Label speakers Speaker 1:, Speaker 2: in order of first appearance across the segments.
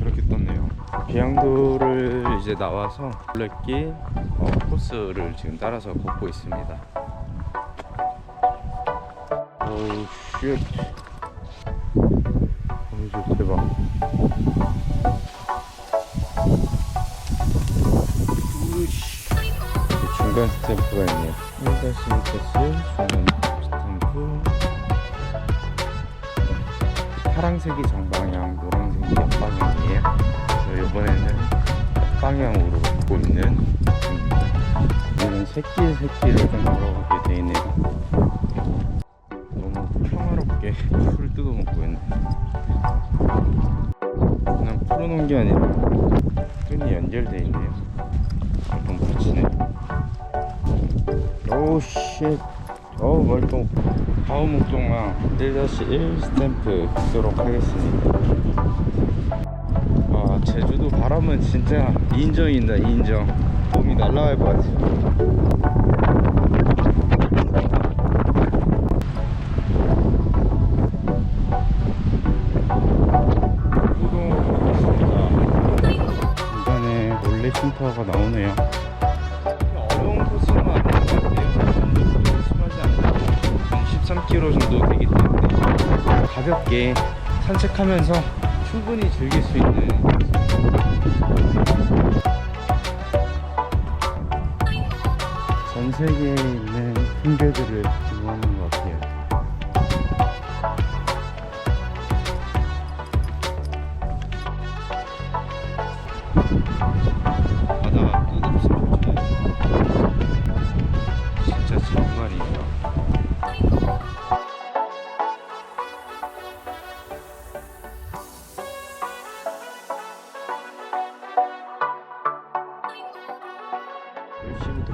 Speaker 1: 저렇게 떴네요. 비양도를 이제 나와서 올레길 어, 코스를 지금 따라서 걷고 있습니다. 어우 쉣. 저 대박. 우씨. 중간 스탬프가 있네요. 1-1코스 중간 스탬프. 파란색이 정방향, 노란색이 옆방향이에요. 그래서 이번에는 방향으로 걷고 있는. 여기는 새끼 새끼를 좀 걸어가게 돼 있네요. 너무 평화롭게 풀 뜯어 먹고 있네. 그냥 풀어놓은 게 아니라 끈이 연결돼 있네요. 엄청 붙이네. 오우 쉣. 어우 멀뚱. 다음 목동항 1-1 스탬프 쓰도록 하겠습니다. 아 제주도 바람은 진짜 인정입니다 인정. 몸이 날아갈 것 같아요. 쉼터가 나오네요. 13km 정도 되기 때문에 가볍게 산책하면서 충분히 즐길 수 있는 전 세계에 있는 풍경들을 기록하는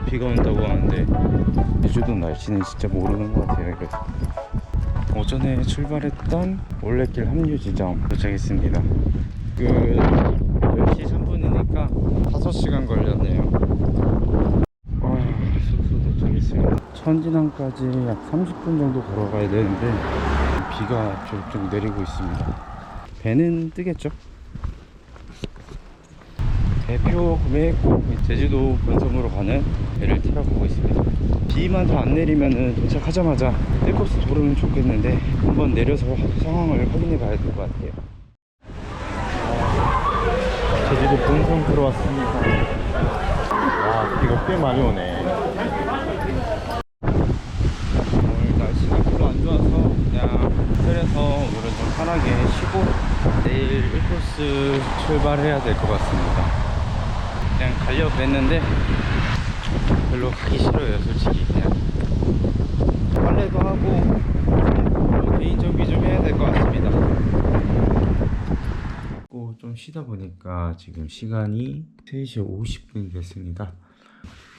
Speaker 1: 비가 온다고 하는데 제주도 날씨는 진짜 모르는 것 같아요. 그래서 오전에 출발했던 올레길 합류 지점 도착했습니다. 그 10시 3분이니까 5시간 걸렸네요. 와, 숙소 도착했습니다. 천진항까지 약 30분 정도 걸어가야 되는데 비가 좀 내리고 있습니다. 배는 뜨겠죠? 대표 구매했고 제주도 본섬으로 가는 배를 타보고 있습니다. 비만 더 안 내리면은 도착하자마자 1코스 도르면 좋겠는데 한번 내려서 상황을 확인해 봐야 될 것 같아요. 제주도 본섬 들어왔습니다.
Speaker 2: 와 비가 꽤 많이 오네
Speaker 1: 오늘 날씨가 별로 안 좋아서 그냥 호텔에서 오늘은 좀 편하게 쉬고 내일 1코스 출발해야 될 것 같습니다. 그냥 가려고 했는데 별로 가기 싫어요 솔직히 그냥 빨래도 하고 뭐 개인 정비 좀 해야 될 것 같습니다. 고좀 쉬다 보니까 지금 시간이 3시 50분이 됐습니다.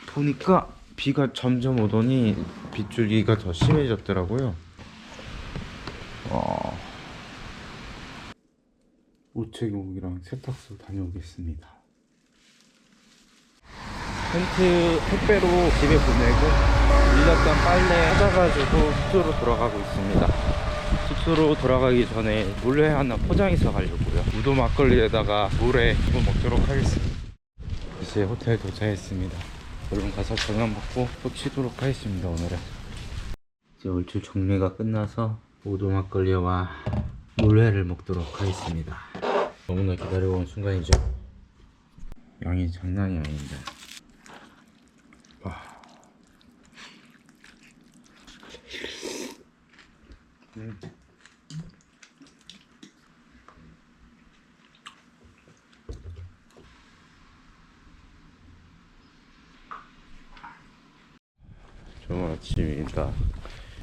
Speaker 1: 보니까 비가 점점 오더니 빗줄기가 더 심해졌더라고요. 와. 우체국이랑 세탁소 다녀오겠습니다. 텐트 택배로 집에 보내고 밀렸던 빨래 찾아가지고 숙소로 돌아가고 있습니다. 숙소로 돌아가기 전에 물회 하나 포장해서 가려고요. 우도 막걸리에다가 물회 이거 먹도록 하겠습니다. 이제 호텔 도착했습니다. 얼른 가서 저녁 먹고 푹 쉬도록 하겠습니다. 오늘은 이제 얼추 정리가 끝나서 우도 막걸리와 물회를 먹도록 하겠습니다. 너무나 기다려온 순간이죠. 양이 장난이 아닙니다. 음. 좋은 아침입니다.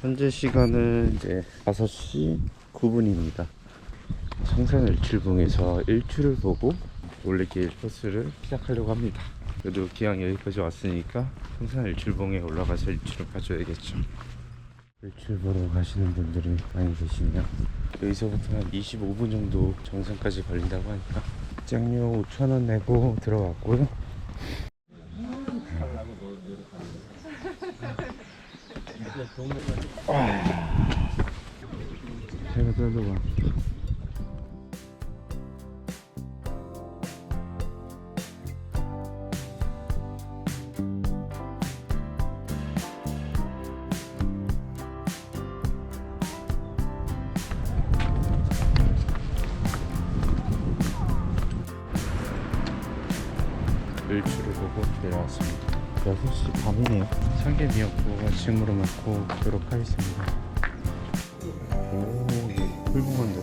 Speaker 1: 현재 시간은 이제 5시 9분입니다. 성산 일출봉에서 일출을 보고 올레길 코스를 시작하려고 합니다. 그래도 기왕 여기까지 왔으니까 성산 일출봉에 올라가서 일출을 봐줘야겠죠. 일출 보러 가시는 분들이 많이 계시네요. 여기서부터 한 25분 정도 정상까지 걸린다고 하니까 입장료 5,000원 내고 들어왔고요. 해가 떠도 와. 일출을 보고 내려왔습니다. 6시 반이네요. 참깨 미역국 아침으로 먹고 가도록 하겠습니다. 오 훌륭한데?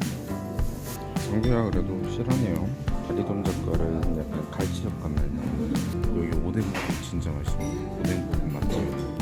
Speaker 1: 장비가 그래도 실하네요. 다리 동작거리는 약간 갈치젓감 나는 여기 오뎅국이 진짜 맛있네요 오뎅국은 맛집이에요